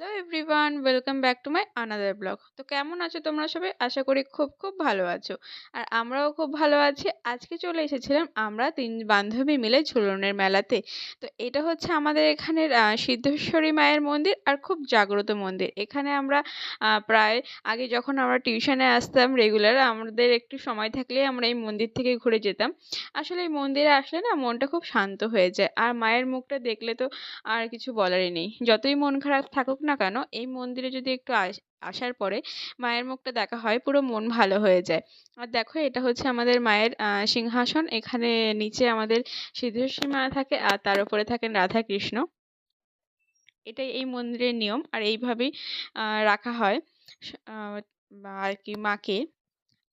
Hello everyone welcome back to my another blog তো কেমন আছো তোমরা সবাই? আশা করি খুব খুব ভালো আছো। আর আমরাও খুব ভালো আছি। আজকে চলে এসেছিলাম আমরা তিন বান্ধবী মিলে ঝুলনের মেলাতে। তো এটা হচ্ছে আমাদের এখানের সিদ্ধেশ্বরী মায়ের মন্দির আর খুব জাগ্রত মন্দির। এখানে আমরা প্রায় আগে যখন আমরা টিউশনে আসতাম রেগুলার আমাদের একটু সময় থাকলেই আমরা এই মন্দির থেকে ঘুরে যেতাম। আসলে এই মন্দিরে আসলে না মনটা খুব শান্ত হয়ে যায়। আর মায়ের মুখটা দেখলে তো আর কিছু বলারই নেই। যতই মন খারাপ থাকুক না কেন, এই মন্দিরে যদি একটু আসার পরে মায়ের মুখটা দেখা হয়, পুরো মন ভালো হয়ে যায়। আর দেখো, এটা হচ্ছে আমাদের মায়ের সিংহাসন। এখানে নিচে আমাদের সিদ্ধেশ্বরী মা থাকে আর তার উপরে থাকেন রাধা কৃষ্ণ এটাই এই মন্দিরের নিয়ম। আর এইভাবেই রাখা হয় আর কি মাকে।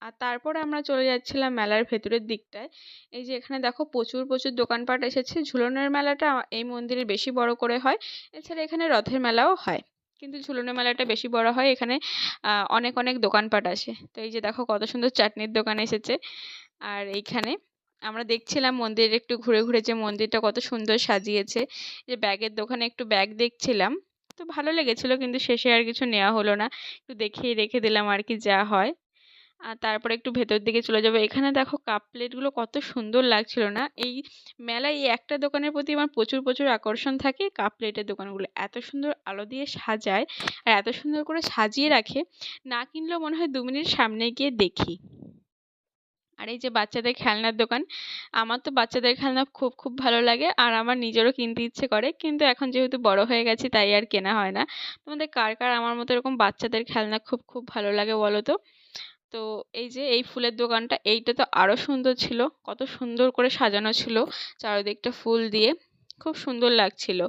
আর তারপরে আমরা চলে যাচ্ছিলাম মেলার ভেতরের দিকটায়। এই যে এখানে দেখো প্রচুর প্রচুর দোকানপাট এসেছে। ঝুলনের মেলাটা এই মন্দিরে বেশি বড় করে হয়, এছাড়া এখানে রথের মেলাও হয়। কিন্তু ঝুলনের মেলাটা বেশি বড় হয়, এখানে অনেক অনেক দোকানপাট আসে। তো এই যে দেখো কত সুন্দর চাটনির দোকান এসেছে। আর এইখানে আমরা দেখছিলাম মন্দিরে একটু ঘুরে ঘুরে যে মন্দিরটা কত সুন্দর সাজিয়েছে। যে ব্যাগের দোকানে একটু ব্যাগ দেখছিলাম। তো ভালো লেগেছিলো, কিন্তু শেষে আর কিছু নেওয়া হলো না। একটু দেখিয়ে রেখে দিলাম আর কি যা হয়। আর তারপরে একটু ভেতর দিকে চলে যাব। এখানে দেখো কাপ প্লেটগুলো কত সুন্দর লাগছিল না? এই মেলায় এই একটা দোকানের প্রতি আমার প্রচুর প্রচুর আকর্ষণ থাকে কাপ প্লেটের দোকানগুলো। এত সুন্দর আলো দিয়ে সাজায় আর এত সুন্দর করে সাজিয়ে রাখে, না কিনলেও মনে হয় দু মিনিট সামনে গিয়ে দেখি। আর এই যে বাচ্চাদের খেলনার দোকান, আমার তো বাচ্চাদের খেলনা খুব খুব ভালো লাগে আর আমার নিজেরও কিনতে ইচ্ছে করে। কিন্তু এখন যেহেতু বড় হয়ে গেছি তাই আর কেনা হয় না। তোমাদের কার কার আমার মতো এরকম বাচ্চাদের খেলনা খুব খুব ভালো লাগে বলো তো? তো এই যে এই ফুলের দোকানটা, এইটা তো আরও সুন্দর ছিল। কত সুন্দর করে সাজানো ছিল চারিদিকটা ফুল দিয়ে। খুব সুন্দর লাগছিল।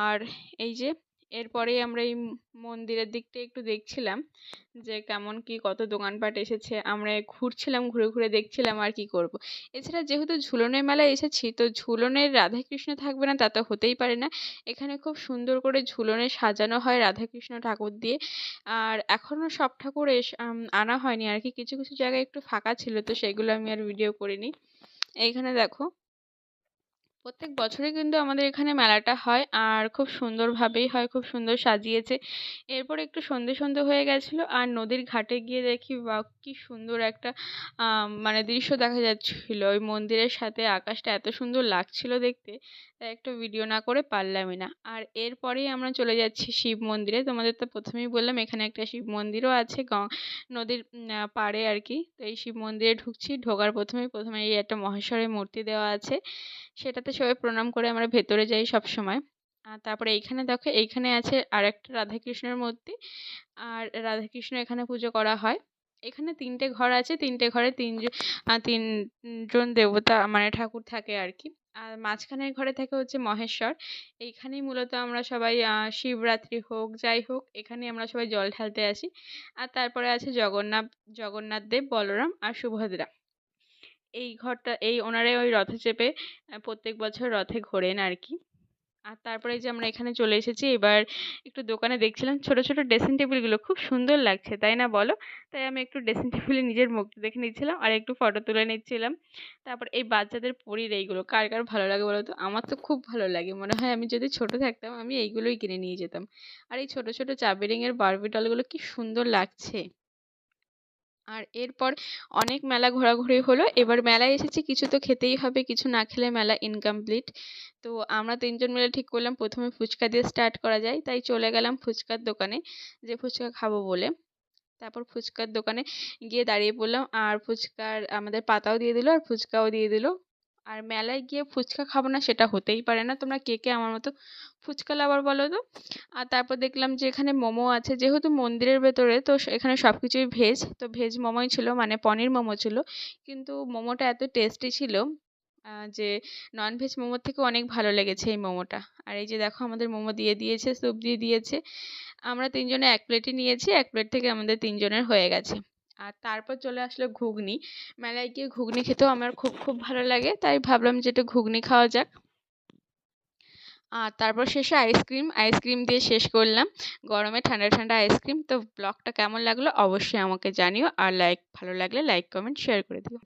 আর এই যে এরপরেই আমরা এই মন্দিরের দিকটা একটু দেখছিলাম, যে কেমন কি কত দোকানপাট এসেছে। আমরা ঘুরছিলাম, ঘুরে ঘুরে দেখছিলাম আর কি করব। এছাড়া যেহেতু ঝুলনের মেলায় এসেছি, তো ঝুলনের রাধাকৃষ্ণ থাকবে না, তা তো হতেই পারে না। এখানে খুব সুন্দর করে ঝুলনে সাজানো হয় রাধাকৃষ্ণ ঠাকুর দিয়ে। আর এখনও সব ঠাকুর এস আনা হয়নি আর কি। কিছু কিছু জায়গায় একটু ফাঁকা ছিল, তো সেগুলো আমি আর ভিডিও করিনি। এইখানে দেখো প্রত্যেক বছরই কিন্তু আমাদের এখানে মেলাটা হয়। আর খুব সুন্দরভাবেই হয়, খুব সুন্দর সাজিয়েছে। এরপর একটু সন্ধে সন্ধে হয়ে গেছিল আর নদীর ঘাটে গিয়ে দেখি বা কী সুন্দর একটা মানে দৃশ্য দেখা যাচ্ছিল। ওই মন্দিরের সাথে আকাশটা এত সুন্দর লাগছিল দেখতে, তাই একটু ভিডিও না করে পারলামই না। আর এরপরেই আমরা চলে যাচ্ছি শিব মন্দিরে। তোমাদের তো প্রথমেই বললাম, এখানে একটা শিব মন্দিরও আছে নদীর পাড়ে আর কি। তো এই শিব মন্দিরে ঢুকছি। ঢোকার প্রথমেই, প্রথমে এই একটা মহেশ্বরের মূর্তি দেওয়া আছে। সেটাতে সবাই প্রণাম করে আমরা ভেতরে যাই সব সময় আর তারপরে এইখানে দেখো, এইখানে আছে আর একটা রাধাকৃষ্ণের মূর্তি। আর রাধাকৃষ্ণ এখানে পুজো করা হয়। এখানে তিনটে ঘর আছে, তিনটে ঘরে তিনজন তিনজন দেবতা মানে ঠাকুর থাকে আর কি আর মাঝখানের ঘরে থাকে হচ্ছে মহেশ্বর। এইখানেই মূলত আমরা সবাই শিবরাত্রি হোক, যাই হোক এখানে আমরা সবাই জল ঢালতে আসি। আর তারপরে আছে জগন্নাথ জগন্নাথ দেব, বলরাম আর সুভদ্রা। এই ঘরটা, এই ওনারাই ওই রথে চেপে প্রত্যেক বছর রথে ঘোরেন আর কি আর তারপরে যে আমরা এখানে চলে এসেছি, এবার একটু দোকানে দেখছিলাম ছোট ছোট ড্রেসিং টেবিলগুলো খুব সুন্দর লাগছে, তাই না বলো? তাই আমি একটু ড্রেসিং টেবিলে নিজের মুখটা দেখে নিচ্ছিলাম আর একটু ফটো তুলে নিচ্ছিলাম। তারপর এই বাচ্চাদের পরীর এইগুলো, কার কার ভালো লাগে বলো তো? আমার তো খুব ভালো লাগে, মনে হয় আমি যদি ছোট থাকতাম আমি এইগুলোই কিনে নিয়ে যেতাম। আর এই ছোট ছোট চাবিরিংয়ের বারবি ডলগুলো কি সুন্দর লাগছে। আর এরপর অনেক মেলা ঘোরাঘুরি হলো। এবার মেলায় এসেছি, কিছু তো খেতেই হবে, কিছু না খেলে মেলা ইনকমপ্লিট তো আমরা তিনজন মিলে ঠিক করলাম, প্রথমে ফুচকা দিয়ে স্টার্ট করা যায়। তাই চলে গেলাম ফুচকার দোকানে, যে ফুচকা খাব বলে। তারপর ফুচকার দোকানে গিয়ে দাঁড়িয়ে পড়লাম, আর ফুচকার আমাদের পাতাও দিয়ে দিলো, আর ফুচকাও দিয়ে দিল। আর মেলায় গিয়ে ফুচকা খাব না সেটা হতেই পারে না। তোমরা কে কে আমার মতো ফুচকা লাভার বলো তো? আর তারপর দেখলাম যে এখানে মোমো আছে। যেহেতু মন্দিরের ভেতরে, তো এখানে সব কিছুই ভেজ তো ভেজ মোমোই ছিল মানে পনির মোমো ছিল। কিন্তু মোমোটা এত টেস্টি ছিল যে নন ভেজ মোমোর থেকে অনেক ভালো লেগেছে এই মোমোটা। আর এই যে দেখো আমাদের মোমো দিয়ে দিয়েছে স্যুপ দিয়ে দিয়েছে। আমরা তিনজনে এক প্লেটই নিয়েছি, এক প্লেট থেকে আমাদের তিনজনের হয়ে গেছে। আর তারপর চলে আসলো ঘুগনি। মেলায় গিয়ে ঘুগনি খেতেও আমার খুব খুব ভালো লাগে, তাই ভাবলাম যে একটু ঘুগনি খাওয়া যাক। আর তারপর শেষে আইসক্রিম আইসক্রিম দিয়ে শেষ করলাম। গরমে ঠান্ডা ঠান্ডা আইসক্রিম। তো ব্লগটা কেমন লাগল অবশ্যই আমাকে জানিও। আর লাইক, ভালো লাগলে লাইক, কমেন্ট, শেয়ার করে দিও।